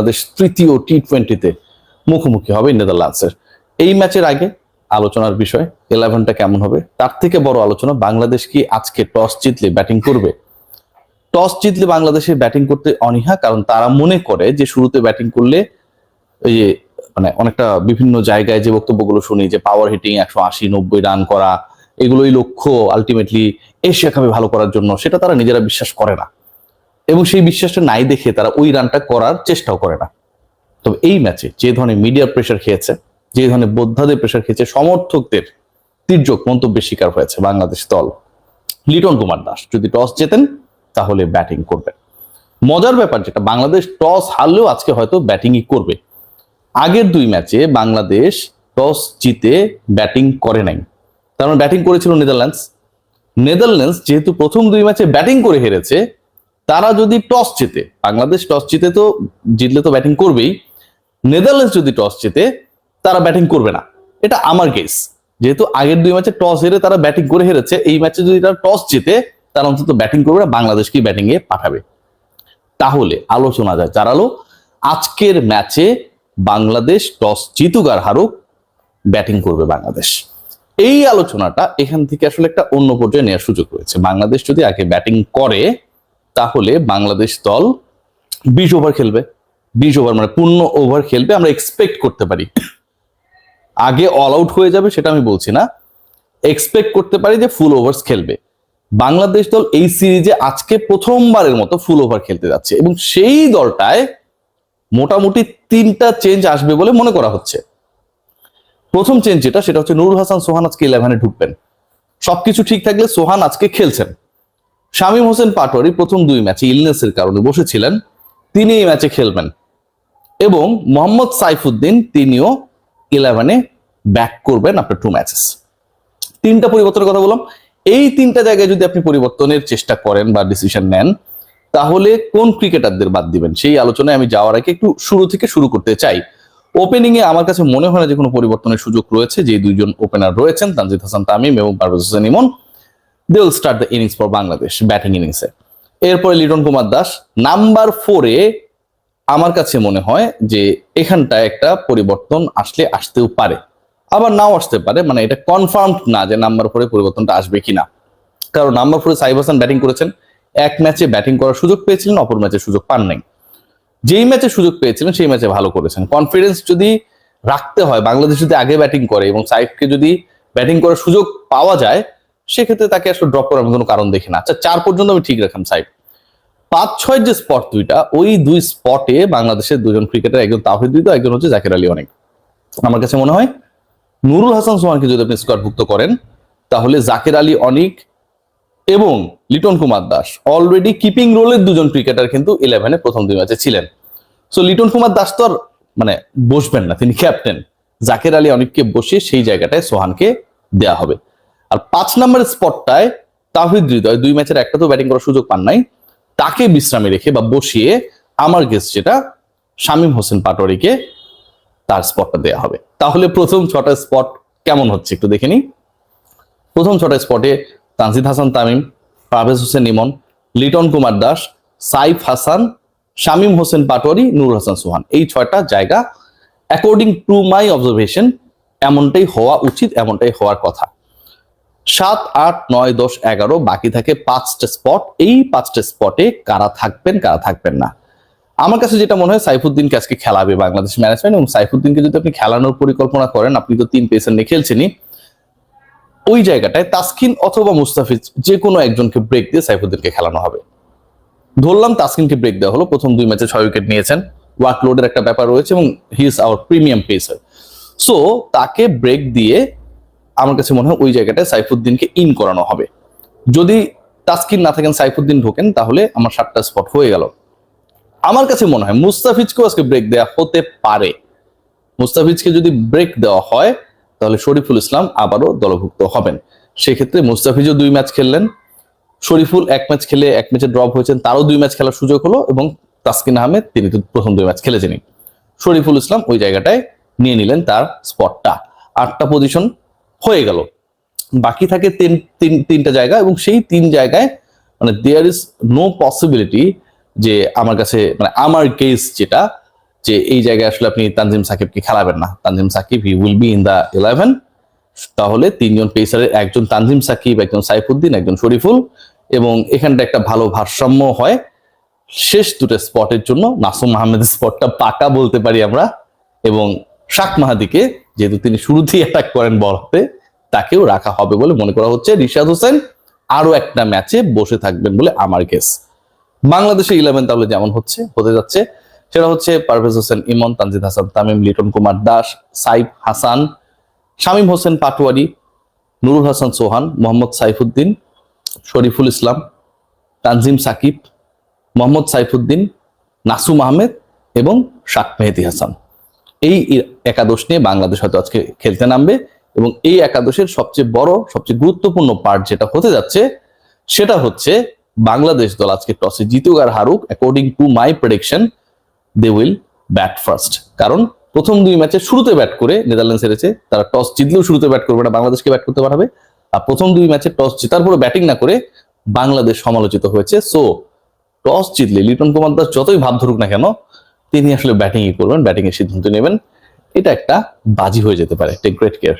বাংলাদেশ তৃতীয় টি টোয়েন্টিতে মুখোমুখি হবে নেদারল্যান্ডসের। এই ম্যাচের আগে আলোচনার বিষয় ইলেভেনটা কেমন হবে, তার থেকে বড় আলোচনা, বাংলাদেশ কি আজকে টস জিতলে ব্যাটিং করবে? টস জিতলে বাংলাদেশে ব্যাটিং করতে অনীহা, কারণ তারা মনে করে যে শুরুতে ব্যাটিং করলে ওই যে মানে অনেকটা বিভিন্ন জায়গায় যে বক্তব্যগুলো শুনি, যে পাওয়ার হিটিং একশো আশি, নব্বই রান করা, এগুলোই লক্ষ্য আলটিমেটলি এশিয়া কাপে ভালো করার জন্য, সেটা তারা নিজেরা বিশ্বাস করে না। এবং সেই বিশ্বাসটা নাই দেখে তারা ওই রানটা করার চেষ্টাও করে না। তবে এই ম্যাচে যে ধরনের মিডিয়ার প্রেশার খেয়েছে, যে ধরনের বোদ্ধাদের প্রেশার খেয়েছে, সমর্থকদের তীর্যক মন্তব্যের শিকার হয়েছে বাংলাদেশ দল। লিটন কুমার দাস যদি টস জেতেন, তাহলে ব্যাটিং করবেন মজার ব্যাপার যেটা, বাংলাদেশ টস হারলেও আজকে হয়তো ব্যাটিংই করবে। আগের দুই ম্যাচে বাংলাদেশ টস জিতে ব্যাটিং করে নাই। কারণ ব্যাটিং করেছিল নেদারল্যান্ডস। নেদারল্যান্ডস যেহেতু প্রথম দুই ম্যাচে ব্যাটিং করে হেরেছে তারা যদি টস জেতে, বাংলাদেশ টস জিতে তো জিতলে তো ব্যাটিং করবেই, নেদারল্যান্ডস যদি টস জেতে, তারা ব্যাটিং করবে না। এটা আমার কেস যেহেতু আগের দুই ম্যাচে টস হেরে তারা ব্যাটিং করে হেরেছে, এই ম্যাচে যদি তারা টস জেতে, তারা অন্তত ব্যাটিং করবে না বাংলাদেশকে ব্যাটিং এ পাঠাবে। তাহলে আলোচনা যায় জানালো, আজকের ম্যাচে বাংলাদেশ টস জিতুক আর হারুক ব্যাটিং করবে বাংলাদেশ। এই আলোচনাটা এখান থেকে আসলে একটা অন্য পর্যায়ে নেওয়ার সুযোগ রয়েছে। বাংলাদেশ যদি আগে ব্যাটিং করে তাহলে বাংলাদেশ দল বিশ ওভার খেলবে। বিশ ওভার মানে পূর্ণ ওভার খেলবে, আমরা এক্সপেক্ট করতে পারি। আগে অল আউট হয়ে যাবে সেটা আমি বলছি না। এক্সপেক্ট করতে পারি যে ফুল ওভার্স খেলবে। বাংলাদেশ দল এই সিরিজে আজকে প্রথমবারের মতো ফুল ওভার খেলতে যাচ্ছে এবং সেই দলটায় মোটামুটি তিনটা চেঞ্জ আসবে বলে মনে করা হচ্ছে। প্রথম চেঞ্জ যেটা, সেটা হচ্ছে নুরুল হাসান সোহান আজকে ইলেভেনে ঢুকবেন। সবকিছু ঠিক থাকলে সোহান আজকে খেলছেন। শামীম হোসেন পাটোয়ারি প্রথম দুই ম্যাচে ইলনেসের কারণে বসেছিলেন। তিনি এই ম্যাচে খেলবেন। এবং মোহাম্মদ সাইফুদ্দিন তিনিও ইলেভেনে ব্যাক করবেন আপনার টু ম্যাচেস তিনটা পরিবর্তনের কথা বললাম। এই তিনটা জায়গায় যদি আপনি পরিবর্তনের চেষ্টা করেন বা ডিসিশন নেন, তাহলে কোন ক্রিকেটারদের বাদ দিবেন? সেই আলোচনায় আমি যাওয়ার আগে একটু শুরু থেকে শুরু করতে চাই। ওপেনিং এ আমার কাছে মনে হয় না যে কোনো পরিবর্তনের সুযোগ রয়েছে। যে দুইজন ওপেনার রয়েছেন, তানজিদ হাসান তামিম এবং Parvez Hossain Emon. They will start the innings for Bangladesh batting ইনিংসে এরপরে লিটন কুমার দাস, নাম্বার ফোরে আমার কাছে মনে হয় যে এখানটায় একটা পরিবর্তন আসলে আসতেও পারে। আবার নাও আসতে পারে মানে এটা কনফার্ম না যে নাম্বার ফোরে পরিবর্তনটা আসবে কিনা। কারণ নাম্বার ফোরে সাইব হাসান ব্যাটিং করেছেন, এক ম্যাচে ব্যাটিং করার সুযোগ পেয়েছিলেন, অপর ম্যাচে সুযোগ পান নাই। যেই ম্যাচে সুযোগ পেয়েছিলেন, সেই ম্যাচে ভালো করেছেন। কনফিডেন্স যদি রাখতে হয়, বাংলাদেশ যদি আগে ব্যাটিং করে এবং সাইফকে যদি ব্যাটিং করার সুযোগ পাওয়া যায় সেক্ষেত্রে তাকে আসলে ড্রপ করার কোনো কারণ দেখি না। আচ্ছা চার পর্যন্ত আমি ঠিক রাখলাম সাইফ পাঁচ ছয় যে স্পট দুইটা, ওই দুই স্পটে বাংলাদেশের দুজন ক্রিকেটার একজন তাহিদ দিত একজন হচ্ছে জাকির আলী অনেক। আমার কাছে মনে হয় নুরুল হাসান সোহানকে যদি আপনি স্কোয়ারভুক্ত করেন, তাহলে জাকির আলী অনিক এবং লিটন কুমার দাস অলরেডি কিপিং রোলের দুজন ক্রিকেটার কিন্তু ইলেভেনে প্রথম দুই ম্যাচে ছিলেন। সো লিটন কুমার দাস তো আর মানে বসবেন না, তিনি ক্যাপ্টেন জাকির আলী অনিককে বসিয়ে সেই জায়গাটায় সোহানকে দেয়া হবে। আর পাঁচ নম্বর স্পটটায় তাহিদ হৃদয়, দুই ম্যাচের একটা তো ব্যাটিং করার সুযোগ পান নাই, তাকে বিশ্রামে রেখে বা বসিয়ে আমার গেস যেটা শামীম হোসেন পাটোয়ারিকে তার স্পটটা দেওয়া হবে। তাহলে প্রথম ছটা স্পট কেমন হচ্ছে একটু দেখে নিই। প্রথম ছটা স্পটে তানজিদ হাসান তামিম পারভেজ হোসেন ইমন, লিটন কুমার দাস, সাইফ হাসান, শামীম হোসেন পাটোয়ারি, নুর হাসান সোহান। এই ছয়টা জায়গা অ্যাকর্ডিং টু মাই অবজারভেশন এমনটাই হওয়া উচিত, এমনটাই হওয়ার কথা। সাত, আট, নয়, দশ, এগারো বাকি থাকে পাঁচটা স্পট এই পাঁচটা স্পটে কারা থাকবেন কারা থাকবেন না। আমার কাছে যেটা মনে হয়, সাইফুদ্দিনকে আজকে খেলাবে বাংলাদেশ ম্যানেজমেন্ট এবং সাইফুদ্দিনকে যদি আপনি খেলানোর পরিকল্পনা করেন, আপনি তো তিন পেসার নিয়ে খেলছেনই। ওই জায়গাটায় তাসকিন অথবা মুস্তাফিজ যে কোনো একজনকে ব্রেক দিয়ে সাইফুদ্দিনকে খেলানো হবে। ধরলাম তাসকিনকে ব্রেক দেওয়া হলো, প্রথম দুই ম্যাচে ছয় উইকেট নিয়েছেন। ওয়ার্কলোডের একটা ব্যাপার রয়েছে এবং he is our premium pacer so তাকে ব্রেক দিয়ে আমার কাছে মনে হয় ওই জায়গাটায় সাইফুদ্দিনকে ইন করানো হবে। যদি তাসকিন না থাকেন, সাইফুদ্দিন ঢোকেন, তাহলে আমার সাতটা স্পট হয়ে গেল। আমার কাছে মনে হয় মুস্তাফিজকেও আজকে ব্রেক দেওয়া হতে পারে। মুস্তাফিজকে যদি ব্রেক দেওয়া হয়, তাহলে শরীফুল ইসলাম আবারও দলভুক্ত হবেন। সেক্ষেত্রে মুস্তাফিজও দুই ম্যাচ খেললেন। শরীফুল এক ম্যাচ খেলে এক ম্যাচে ড্রপ হয়েছেন, তারও দুই ম্যাচ খেলার সুযোগ হলো এবং তাসকিন আহমেদ, তিনি তো প্রথম দুই ম্যাচ খেলেছেনই। শরীফুল ইসলাম ওই জায়গাটায় নিয়ে নিলেন তার স্পটটা আটটা পজিশন হয়ে গেল। বাকি থাকে তিন তিন, তিনটা জায়গা এবং সেই তিন জায়গায় মানে দেয়ার ইজ নো পসিবিলিটি যে আমার কাছে মানে আমার কেস যেটা, যে এই জায়গায় আসলে আপনি তানজিম সাকিবকে খেলাবেন না। Tanzim Sakib he will be in the eleven তাহলে তিনজন পেসারের একজন তানজিম সাকিব, একজন সাইফুদ্দিন, একজন শরীফুল এবং এখানটা একটা ভালো ভারসাম্য হয়। শেষ দুটো স্পটের জন্য নাসুম আহমেদের স্পটটা পাকা বলতে পারি আমরা এবং শাক মাহাদিকে, যেহেতু তিনি শুরুতেই অ্যাটাক করেন বল হাতে, তাকেও রাখা হবে বলে মনে করা হচ্ছে। রিশাদ হোসেন আরও একটা ম্যাচে বসে থাকবেন বলে আমার গেস বাংলাদেশের ইলেভেন তাহলে যেমন হচ্ছে, হতে যাচ্ছে। সেটা হচ্ছে পারভেজ হোসেন ইমন, তানজিদ হাসান, তামিম, লিটন কুমার দাস, সাইফ হাসান, শামীম হোসেন পাটোয়ারি, নুরুল হাসান সোহান, মোহাম্মদ সাইফুদ্দিন, শরীফুল ইসলাম, তানজিম সাকিব, মোহাম্মদ সাইফুদ্দিন, নাসুম আহমেদ এবং শাক মেহেদি হাসান। এই একাদশ নিয়ে বাংলাদেশ হয়তো আজকে খেলতে নামবে এবং এই একাদশের সবচেয়ে বড়, সবচেয়ে গুরুত্বপূর্ণ পার্ট যেটা হতে যাচ্ছে, সেটা হচ্ছে বাংলাদেশ দল আজকে টসে জিতুক আর হারুক according to my prediction they will bat first কারণ প্রথম দুই ম্যাচে শুরুতে ব্যাট করে নেদারল্যান্ডস হেরেছে, তারা টস জিতলেও শুরুতে ব্যাট করবে না, বাংলাদেশকে ব্যাট করতে পারবে। আর প্রথম দুই ম্যাচে টস জেতার পরে ব্যাটিং না করে বাংলাদেশ সমালোচিত হয়েছে। সো টস জিতলে লিটন কুমার দাস যতই ভাব ধরুক না কেন তিনি আসলে ব্যাটিংই করবেন ব্যাটিংয়ের সিদ্ধান্ত নেবেন। এটা একটা বাজি হয়ে যেতে পারে টেক গ্রেট কেয়ার